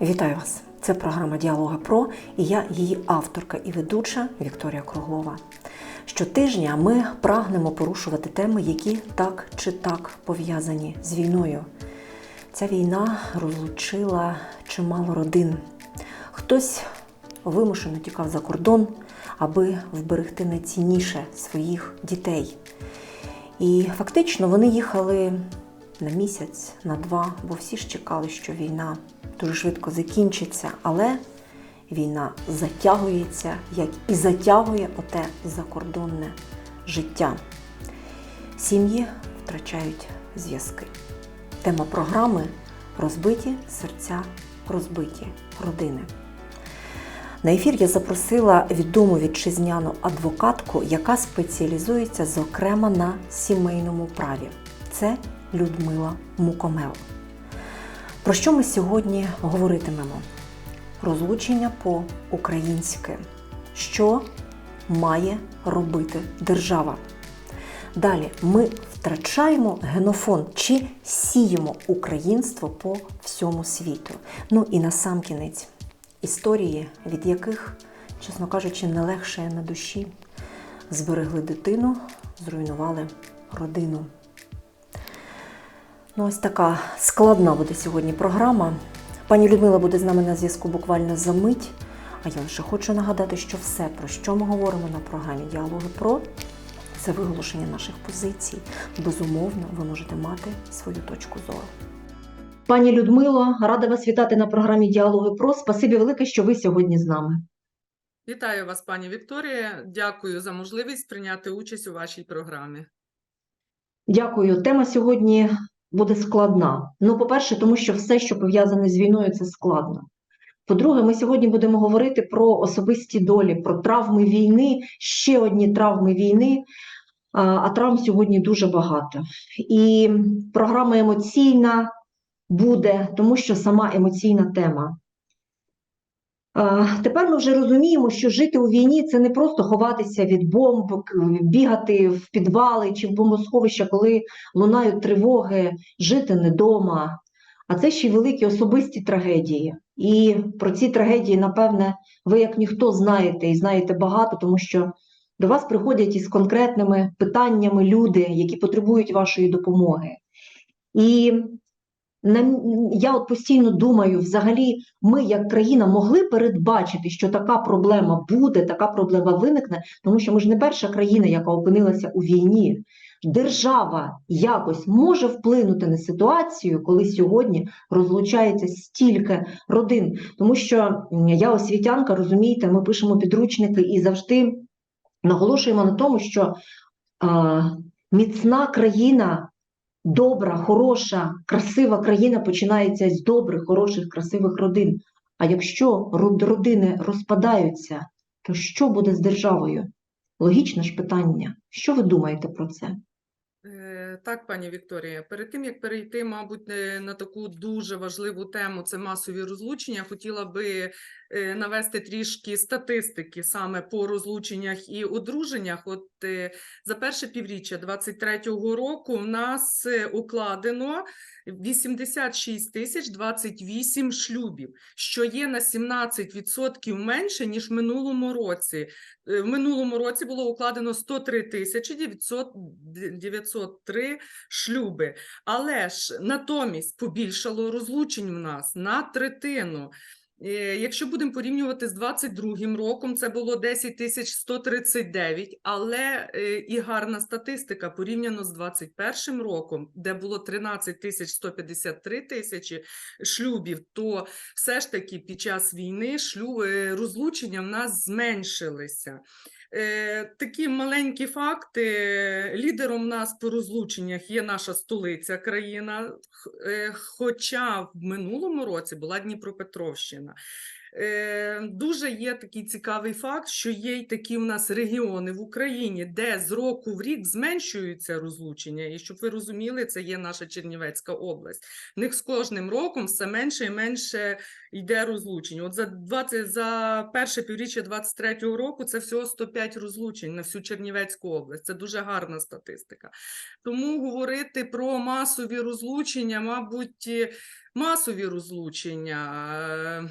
Вітаю вас! Це програма Діалога Про і я її авторка і ведуча Вікторія Круглова. Щотижня ми прагнемо порушувати теми, які так чи так пов'язані з війною. Ця війна розлучила чимало родин. Хтось вимушено тікав за кордон, аби вберегти найцінніше своїх дітей. І фактично вони їхали на місяць, на два, бо всі ж чекали, що війна дуже швидко закінчиться, але війна затягується, як і затягує оте закордонне життя. Сім'ї втрачають зв'язки. Тема програми розбиті серця, розбиті родини. На ефір я запросила відому вітчизняну адвокатку, яка спеціалізується зокрема на сімейному праві. Це Людмила Мукомел. Про що ми сьогодні говоритимемо? Розлучення по-українськи. Що має робити держава? Далі ми втрачаємо генофон чи сіємо українство по всьому світу. Ну і насамкінець історії, від яких, чесно кажучи, не легше на душі. Зберегли дитину, зруйнували родину. Ну, ось така складна буде сьогодні програма. Пані Людмила буде з нами на зв'язку буквально за мить. А я лише хочу нагадати, що все, про що ми говоримо на програмі Діалоги Про, це виголошення наших позицій. Безумовно, ви можете мати свою точку зору. Пані Людмило, рада вас вітати на програмі Діалоги Про. Спасибі велике, що ви сьогодні з нами. Вітаю вас, пані Вікторія. Дякую за можливість прийняти участь у вашій програмі. Дякую. Тема сьогодні буде складна. Ну, по-перше, тому що все, що пов'язане з війною, це складно. По-друге, ми сьогодні будемо говорити про особисті долі, про травми війни, ще одні травми війни, а, травм сьогодні дуже багато. І програма емоційна буде, тому що сама емоційна тема. Тепер ми вже розуміємо, що жити у війні це не просто ховатися від бомб, бігати в підвали чи в бомбосховища, коли лунають тривоги, жити не дома. А це ще й великі особисті трагедії. І про ці трагедії, напевне, ви як ніхто знаєте і знаєте багато, тому що до вас приходять із конкретними питаннями люди, які потребують вашої допомоги. І я от постійно думаю, взагалі, ми як країна могли передбачити, що така проблема буде, така проблема виникне, тому що ми ж не перша країна, яка опинилася у війні. Держава якось може вплинути на ситуацію, коли сьогодні розлучається стільки родин. Тому що я освітянка, розумієте, ми пишемо підручники і завжди наголошуємо на тому, що а, міцна країна добра, хороша, красива країна починається з добрих, хороших, красивих родин. А якщо родини розпадаються, то що буде з державою? Логічне ж питання. Що ви думаєте про це? Е, Так, пані Вікторія, перед тим як перейти, мабуть, е, на таку дуже важливу тему, це масові розлучення, хотіла би е, навести трішки статистики саме по розлученнях і одруженнях. От за перше півріччя 23-го року в нас укладено 86 тисяч 28 шлюбів, що є на 17% менше ніж в минулому році. В минулому році було укладено 103 тисячі 900 903 шлюби. Але ж натомість побільшало розлучень в нас на третину. Е, Якщо будемо порівнювати з 22 роком, це було 10 тисяч 139, але е, і гарна статистика порівняно з 21 роком, де було 13 тисяч 153 тисячі шлюбів, то все ж таки під час війни шлю, е, розлучення в нас зменшилися. Е, Такі маленькі факти. Лідером нас по розлученнях є наша столиця країна, е, хоча в минулому році була Дніпропетровщина. Е, дуже є такий цікавий факт, що є й такі в нас регіони в Україні, де з року в рік зменшуються розлучення. І щоб ви розуміли, це є наша Чернівецька область. В них з кожним роком все менше і менше йде розлучень. От за 20, за перше півріччя 23-го року це всього 105 розлучень на всю Чернівецьку область. Це дуже гарна статистика. Тому говорити про масові розлучення, мабуть, масові розлучення.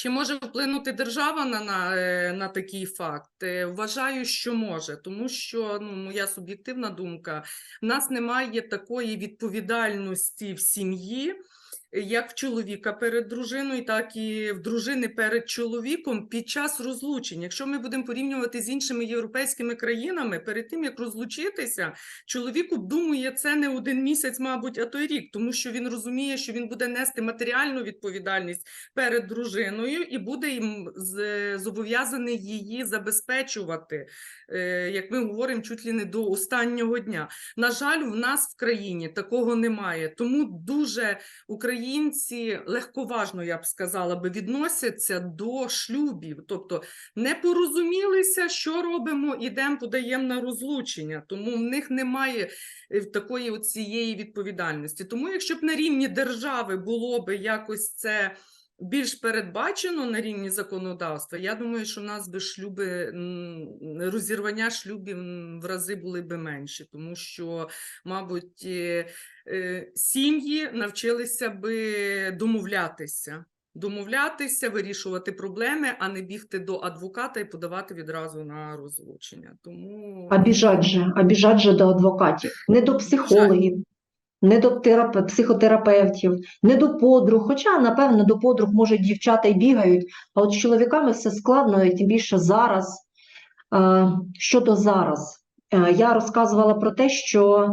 Чи може вплинути держава на, на, е, на такий факт? Е, Вважаю, що може, тому що ну, моя суб'єктивна думка, в нас немає такої відповідальності в сім'ї, як в чоловіка перед дружиною, так і в дружини перед чоловіком під час розлучень. Якщо ми будемо порівнювати з іншими європейськими країнами, перед тим як розлучитися, чоловік обдумує це не один місяць, мабуть, а то й рік, тому що він розуміє, що він буде нести матеріальну відповідальність перед дружиною і буде їм зобов'язаний її забезпечувати, е, як ми говоримо, чуть ли не до останнього дня. На жаль, в нас в країні такого немає, тому дуже українці легковажно, я б сказала, би відносяться до шлюбів, тобто не порозумілися, що робимо, ідемо, подаємо на розлучення. Тому в них немає е, такої цієї відповідальності. Тому, якщо б на рівні держави було би якось це. Більш передбачено на рівні законодавства, я думаю, що в нас би шлюби розірвання шлюбів в рази були би менші, тому що, мабуть, е, сім'ї навчилися би домовлятися. Домовлятися, вирішувати проблеми, а не бігти до адвоката і подавати відразу на розлучення. Тому А біжать же, а біжать же до адвокатів, не до психологів, не до терапе- психотерапевтів, не до подруг. Хоча, напевно, до подруг, може, дівчата й бігають, а от з чоловіками все складно, і тим більше зараз. Е, Щодо зараз, Е, я розказувала про те, що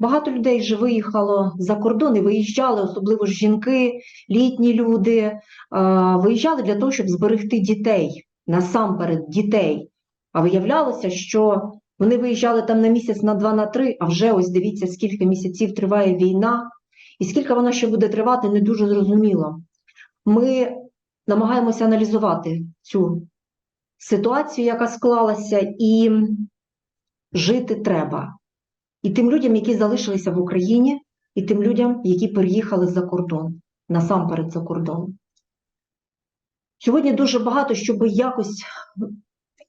багато людей вже виїхало за кордон і виїжджали, особливо ж жінки, літні люди, е, виїжджали для того, щоб зберегти дітей, насамперед дітей. А виявлялося, що вони виїжджали там на місяць, на два, на три, а вже ось дивіться, скільки місяців триває війна, і скільки вона ще буде тривати, не дуже зрозуміло. Ми намагаємося аналізувати цю ситуацію, яка склалася, і жити треба. І тим людям, які залишилися в Україні, і тим людям, які переїхали за кордон, насамперед за кордон. Сьогодні дуже багато, щоб якось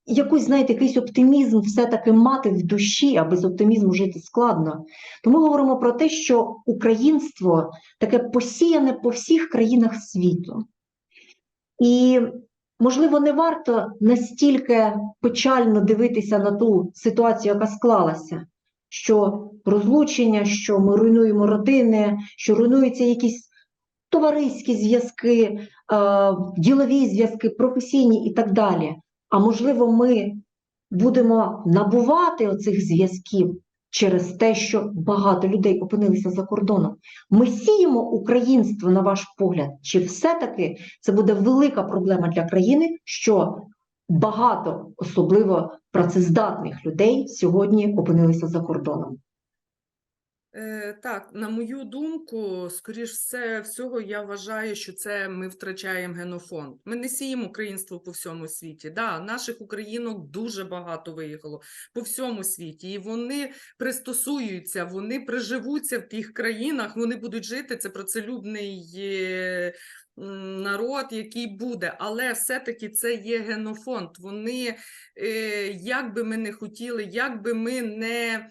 якийсь, знаєте, якийсь оптимізм все-таки мати в душі, а без оптимізму жити складно. Тому говоримо про те, що українство таке посіяне по всіх країнах світу. І, можливо, не варто настільки печально дивитися на ту ситуацію, яка склалася, що розлучення, що ми руйнуємо родини, що руйнуються якісь товариські зв'язки, е, ділові зв'язки, професійні і так далі. А можливо, ми будемо набувати оцих зв'язків через те, що багато людей опинилися за кордоном. Ми сіємо українство, на ваш погляд, чи все-таки це буде велика проблема для країни, що багато, особливо працездатних людей, сьогодні опинилися за кордоном? Е, Так, на мою думку, скоріш все всього, я вважаю, що це ми втрачаємо генофонд. Ми не сіємо українство по всьому світі. Да, наших українок дуже багато виїхало по всьому світі, і вони пристосуються, вони приживуться в тих країнах, вони будуть жити. Це працелюбний е, народ, який буде, але все-таки це є генофонд. Вони, е, як би ми не хотіли, як би ми не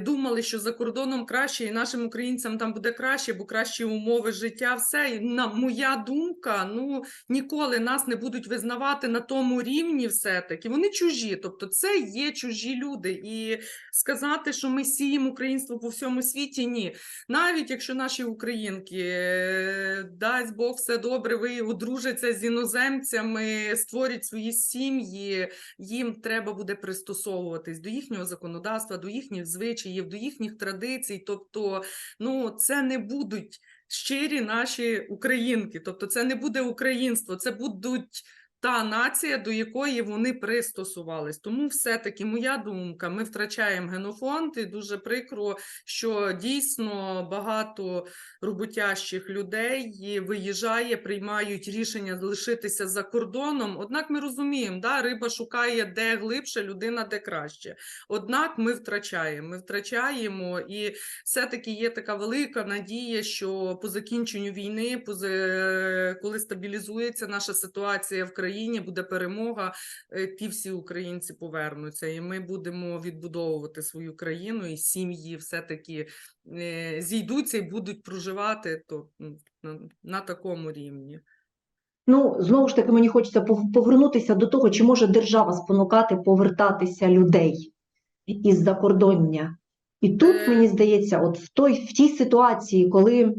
думали, що за кордоном краще, і нашим українцям там буде краще, бо кращі умови життя. Все на моя думка, ну ніколи нас не будуть визнавати на тому рівні, все таки вони чужі. Тобто, це є чужі люди, і сказати, що ми сіємо українство по всьому світі, ні. Навіть якщо наші українки, е, дасть Бог все добре, ви одружаться з іноземцями, створять свої сім'ї, їм треба буде пристосовуватись до їхнього законодавства, до їхніх звичаїв, до їхніх традицій. Тобто, ну це не будуть щирі наші українки, тобто це не буде українство, це будуть та нація, до якої вони пристосувались. Тому все-таки моя думка, ми втрачаємо генофонд, і дуже прикро, що дійсно багато роботящих людей виїжджає, приймають рішення лишитися за кордоном. Однак ми розуміємо, да, риба шукає де глибше, людина де краще. Однак ми втрачаємо. Ми втрачаємо, і все-таки є така велика надія, що по закінченню війни, коли стабілізується наша ситуація в країні, буде перемога, е, ті всі українці повернуться, і ми будемо відбудовувати свою країну, і сім'ї все-таки е, зійдуться і будуть проживати то, на, на такому рівні. Ну, знову ж таки, мені хочеться повернутися до того, чи може держава спонукати повертатися людей із закордоння. І тут, Е. мені здається, от в той, в тій ситуації, коли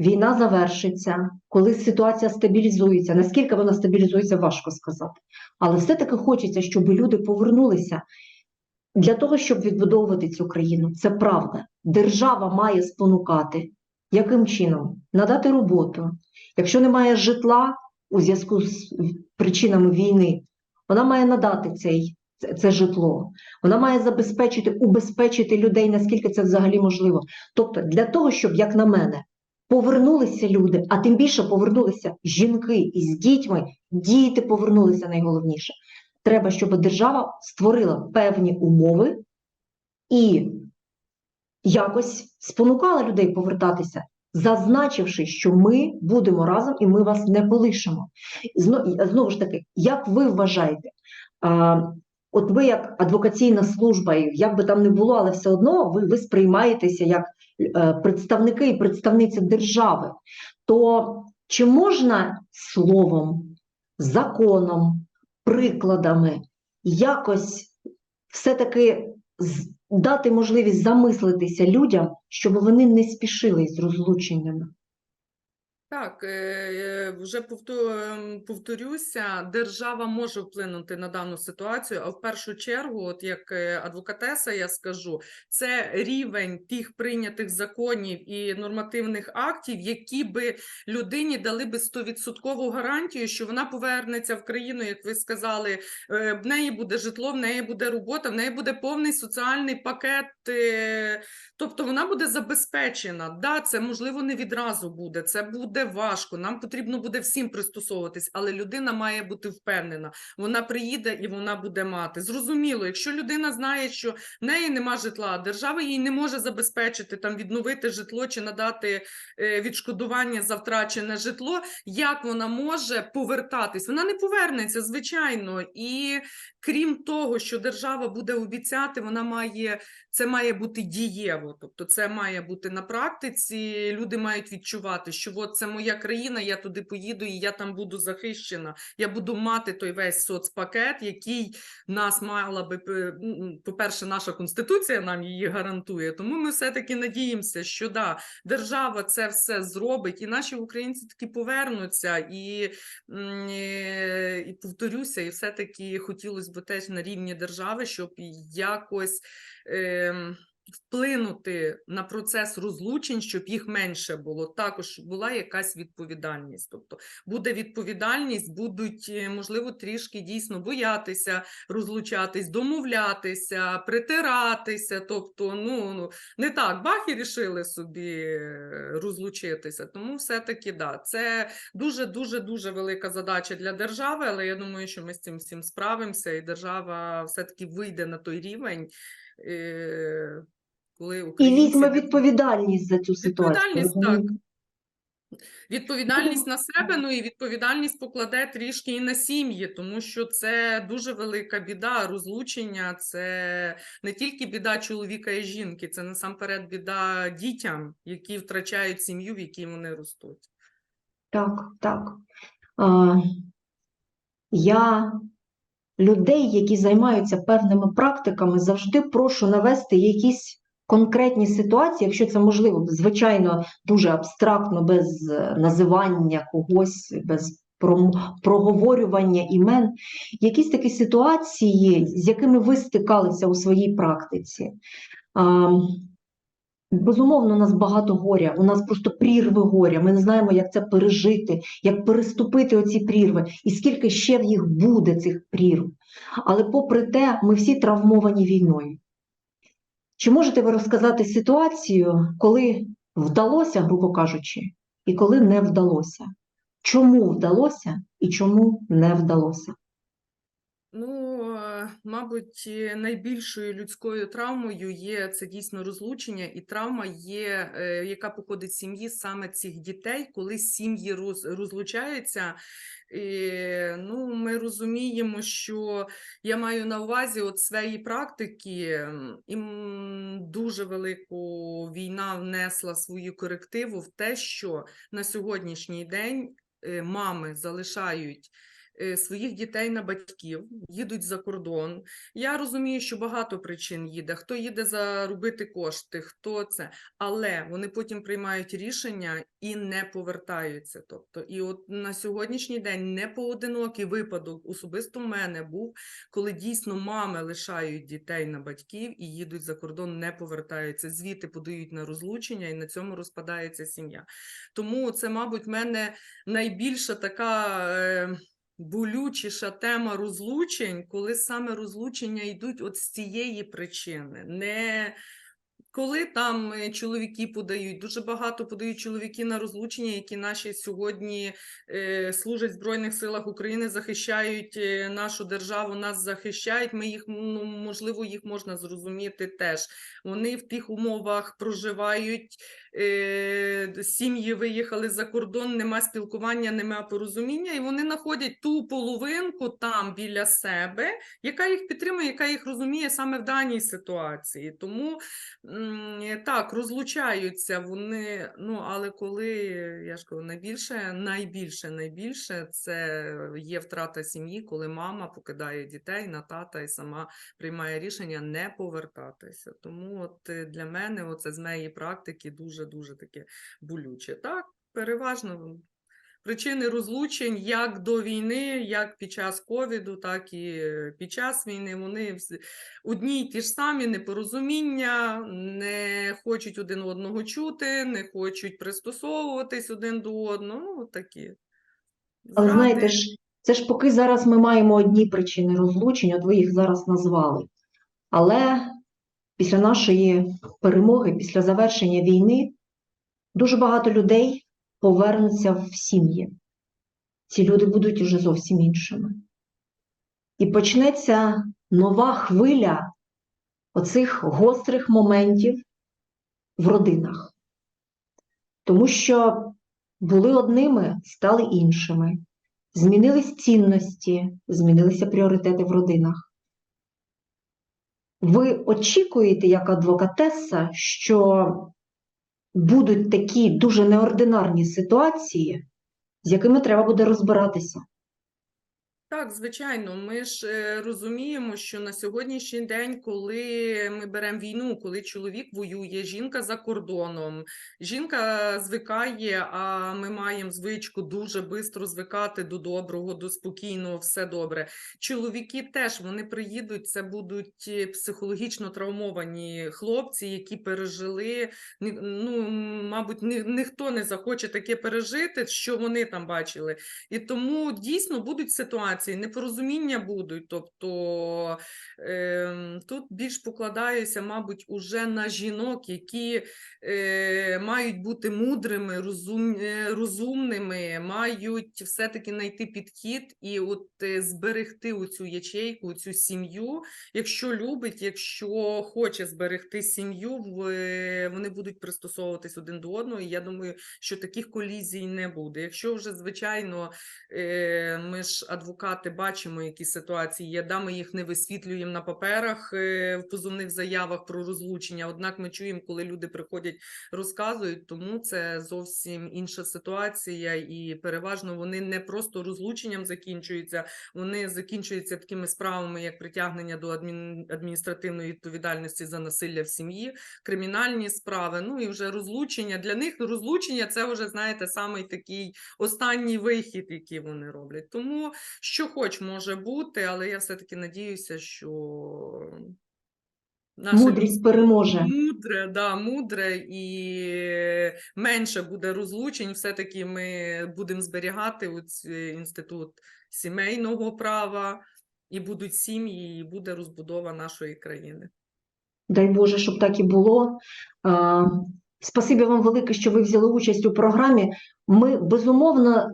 війна завершиться, коли ситуація стабілізується, наскільки вона стабілізується, важко сказати. Але все-таки хочеться, щоб люди повернулися для того, щоб відбудовувати цю країну. Це правда. Держава має спонукати. Яким чином? Надати роботу. Якщо немає житла у зв'язку з причинами війни, вона має надати цей, це, це житло. Вона має забезпечити, убезпечити людей, наскільки це взагалі можливо. Тобто, для того, щоб, як на мене, повернулися люди, а тим більше повернулися жінки із дітьми, діти повернулися найголовніше. Треба, щоб держава створила певні умови і якось спонукала людей повертатися, зазначивши, що ми будемо разом і ми вас не полишимо. Зно- Знову ж таки, як ви вважаєте, от ви як адвокаційна служба, як би там не було, але все одно ви, ви сприймаєтеся як представники і представниці держави, то чи можна словом, законом, прикладами якось все-таки дати можливість замислитися людям, щоб вони не спішили з розлученнями? Так, е, вже ем, повторюся, держава може вплинути на дану ситуацію, а в першу чергу, от як е, адвокатеса, я скажу, це рівень тих прийнятих законів і нормативних актів, які би людині дали би 100% гарантію, що вона повернеться в країну, як ви сказали, е, в неї буде житло, в неї буде робота, в неї буде повний соціальний пакет. е, Тобто вона буде забезпечена. Да, це можливо не відразу буде. Це буде важко. Нам потрібно буде всім пристосовуватись, але людина має бути впевнена. Вона приїде і вона буде мати. Зрозуміло, якщо людина знає, що в неї нема житла, держава їй не може забезпечити там відновити житло чи надати е, відшкодування за втрачене житло. Як вона може повертатись? Вона не повернеться, звичайно. І крім того, що держава буде обіцяти, вона має це має бути дієво. Тобто, це має бути на практиці. Люди мають відчувати, що от це моя країна, я туди поїду і я там буду захищена. Я буду мати той весь соцпакет, який нас мала би е, по-перше, наша конституція нам її гарантує. Тому ми все-таки надіємося, що да, держава це все зробить, і наші українці таки повернуться. І, і повторюся, і все-таки хотілося б теж на рівні держави, щоб якось. ем, Вплинути на процес розлучень, щоб їх менше було, також була якась відповідальність. Тобто буде відповідальність, будуть е, можливо трішки дійсно боятися розлучатись, домовлятися, притиратися. Тобто, ну ну, не так бах і рішили собі е, розлучитися. Тому все-таки да, це дуже дуже дуже велика задача для держави. Але я думаю, що ми з цим всім справимося, і держава все-таки вийде на той рівень. Коли І візьме відповідальність за цю ситуацію. Відповідальність, розумієте? Відповідальність на себе, ну і відповідальність покладе трішки і на сім'ї, тому що це дуже велика біда. Розлучення це не тільки біда чоловіка і жінки, це насамперед біда дітям, які втрачають сім'ю, в якій вони ростуть. Так, так. А, я людей, які займаються певними практиками, завжди прошу навести якісь конкретні ситуації, якщо це можливо, звичайно, дуже абстрактно, без е, називання когось, без проговорювання імен, якісь такі ситуації, з якими ви стикалися у своїй практиці. Безумовно, у нас багато горя, у нас просто прірви горя. Ми не знаємо, як це пережити, як переступити оці прірви, і скільки ще в їх буде цих прірв. Але попри те, ми всі травмовані війною. Чи можете ви розказати ситуацію, коли вдалося, грубо кажучи, і коли не вдалося? Чому вдалося і чому не вдалося? Ну, е, мабуть, е, найбільшою людською травмою є це дійсно розлучення, і травма є, е, яка походить з сім'ї саме цих дітей, коли сім'ї роз, розлучаються. І, ну, ми розуміємо, що я маю на увазі от своєї практики, і дуже велику війна внесла свою корективу в те, що на сьогоднішній день мами залишають своїх дітей на батьків, їдуть за кордон. Я розумію, що багато причин їде. Хто їде заробити кошти, хто це, але вони потім приймають рішення і не повертаються. Тобто, і от на сьогоднішній день не поодинокий випадок особисто в мене був, коли дійсно мами лишають дітей на батьків і їдуть за кордон, не повертаються. Звідти подають на розлучення, і на цьому розпадається сім'я. Тому це, мабуть, в мене найбільша така. Болючіша тема розлучень, коли саме розлучення йдуть от з цієї причини. Не коли там е, чоловіки подають, дуже багато подають чоловіки на розлучення, які наші сьогодні е, служать в Збройних силах України, захищають е, нашу державу, нас захищають. Ми їх ну, можливо, їх можна зрозуміти теж. Вони в тих умовах проживають. Сім'ї виїхали за кордон, нема спілкування, нема порозуміння, і вони знаходять ту половинку там біля себе, яка їх підтримує, яка їх розуміє саме в даній ситуації. Тому так, розлучаються вони. Ну, але коли я ж кажу, найбільше, найбільше, найбільше це є втрата сім'ї, коли мама покидає дітей на тата і сама приймає рішення не повертатися. Тому от е, для мене, оце з моєї практики, дуже дуже таке болюче. Так, переважно причини розлучень як до війни, як під час ковіду, так і під час війни. Вони одні й ті ж самі непорозуміння, не хочуть один одного чути, не хочуть пристосовуватись один до одного. Ну, такі. Але знаєте ж, це ж поки зараз ми маємо одні причини розлучень, от ви їх зараз назвали. Але після нашої перемоги, після завершення війни, дуже багато людей повернуться в сім'ї. Ці люди будуть уже зовсім іншими. І почнеться нова хвиля оцих гострих моментів в родинах. Тому що були одними, стали іншими. Змінились цінності, змінилися пріоритети в родинах. Ви очікуєте, як адвокатеса, що будуть такі дуже неординарні ситуації, з якими треба буде розбиратися. Так, звичайно, ми ж е, розуміємо, що на сьогоднішній день, коли ми беремо війну, коли чоловік воює, жінка за кордоном, жінка звикає, а ми маємо звичку дуже швидко звикати до доброго, до спокійного, все добре. Чоловіки теж вони приїдуть, це будуть е, психологічно травмовані хлопці, які пережили. Ну, мабуть, ні, ніхто не захоче таке пережити, що вони там бачили. І тому дійсно будуть ситуації, непорозуміння будуть. Тобто ем, тут більш покладаюся, мабуть, уже на жінок, які е, мають бути мудрими, розум, е, розумними, мають все-таки знайти підхід і от е, зберегти оцю ячейку, цю сім'ю. Якщо любить, якщо хоче зберегти сім'ю, е, вони будуть пристосовуватись один до одного. І я думаю, що таких колізій не буде. Якщо вже, звичайно, Е, Ми ж адвокати бачимо, які ситуації є. Да, ми їх не висвітлюємо на паперах е, в позовних заявах про розлучення. Однак ми чуємо, коли люди приходять, розказують, тому це зовсім інша ситуація, і переважно вони не просто розлученням закінчуються, вони закінчуються такими справами, як притягнення до адмін... адміністративної відповідальності за насилля в сім'ї, кримінальні справи. Ну і вже розлучення для них розлучення це вже знаєте самий такий останній вихід, який вони роблять. Тому що хоч може бути, але я все-таки надіюся, що наше Мудрість переможе. Мудре, да, мудре і менше буде розлучень. Все-таки ми будемо зберігати е, інститут сімейного права, і будуть сім'ї, і буде розбудова нашої країни. Дай Боже, щоб так і було. Спасибі вам велике, що ви взяли участь у програмі. Ми безумовно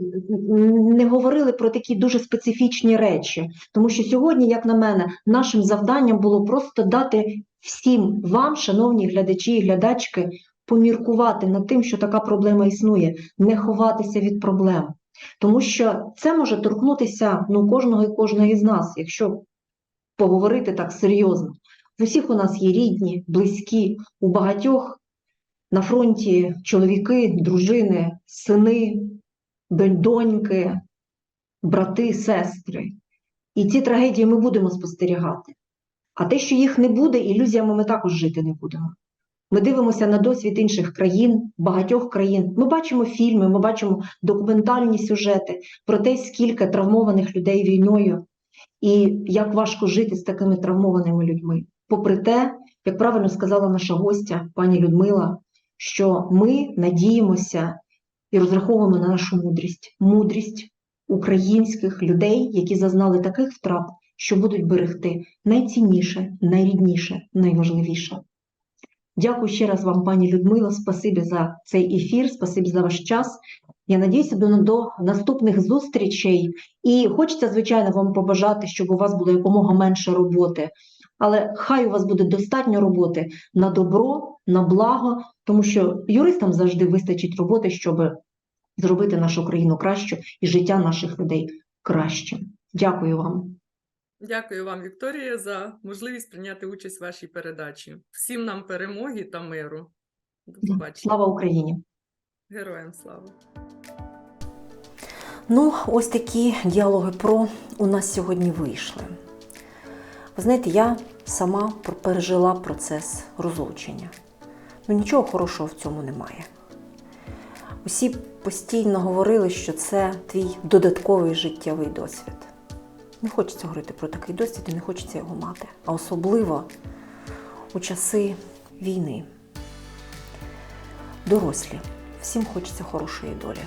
не говорили про такі дуже специфічні речі, тому що сьогодні, як на мене, нашим завданням було просто дати всім вам, шановні глядачі і глядачки, поміркувати над тим, що така проблема існує, не ховатися від проблем. Тому що це може торкнутися ну, кожного і кожної з нас, якщо поговорити так серйозно. В усіх у нас є рідні, близькі, у багатьох на фронті чоловіки, дружини, сини, доньки, брати, сестри. І ці трагедії ми будемо спостерігати. А те, що їх не буде, ілюзіями ми також жити не будемо. Ми дивимося на досвід інших країн, багатьох країн. Ми бачимо фільми, ми бачимо документальні сюжети про те, скільки травмованих людей війною, і як важко жити з такими травмованими людьми. Попри те, як правильно сказала наша гостя, пані Людмила, що ми надіємося і розраховуємо на нашу мудрість, мудрість українських людей, які зазнали таких втрат, що будуть берегти найцінніше, найрідніше, найважливіше. Дякую ще раз вам, пані Людмила. Спасибі за цей ефір, спасибі за ваш час. Я надіюся до, до наступних зустрічей. І хочеться, звичайно, вам побажати, щоб у вас було якомога менше роботи. Але хай у вас буде достатньо роботи на добро, на благо, тому що юристам завжди вистачить роботи, щоб зробити нашу країну кращу і життя наших людей кращим. Дякую вам. Дякую вам, Вікторія, за можливість прийняти участь в вашій передачі. Всім нам перемоги та миру. До побачення. Слава Україні! Героям слава! Ну, ось такі діалоги про у нас сьогодні вийшли. Ви знаєте, я сама пережила процес розлучення. Ну, нічого хорошого в цьому немає. Усі постійно говорили, що це твій додатковий життєвий досвід. Не хочеться говорити про такий досвід і не хочеться його мати. А особливо у часи війни. Дорослі, всім хочеться хорошої долі.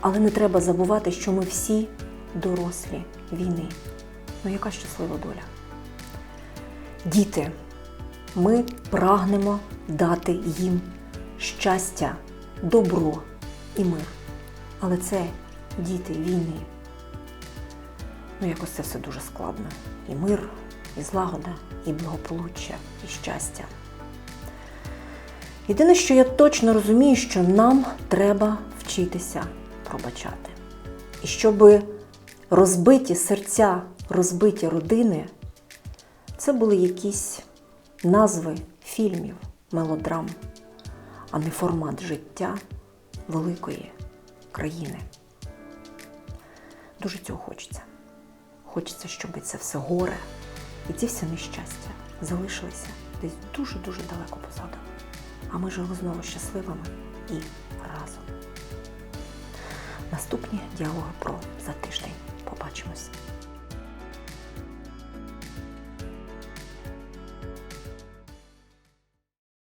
Але не треба забувати, що ми всі дорослі війни. Ну яка щаслива доля? Діти, ми прагнемо дати їм щастя, добро і мир. Але це діти війни. Ну, якось це все дуже складно. І мир, і злагода, і благополуччя, і щастя. Єдине, що я точно розумію, що нам треба вчитися пробачати. І щоб розбиті серця, розбиті родини, це були якісь назви фільмів, мелодрам, а не формат життя великої країни. Дуже цього хочеться. Хочеться, щоб це все горе і ці всі нещастя залишилися десь дуже-дуже далеко позаду. А ми жили знову щасливими і разом. Наступні діалоги про за тиждень. Побачимось.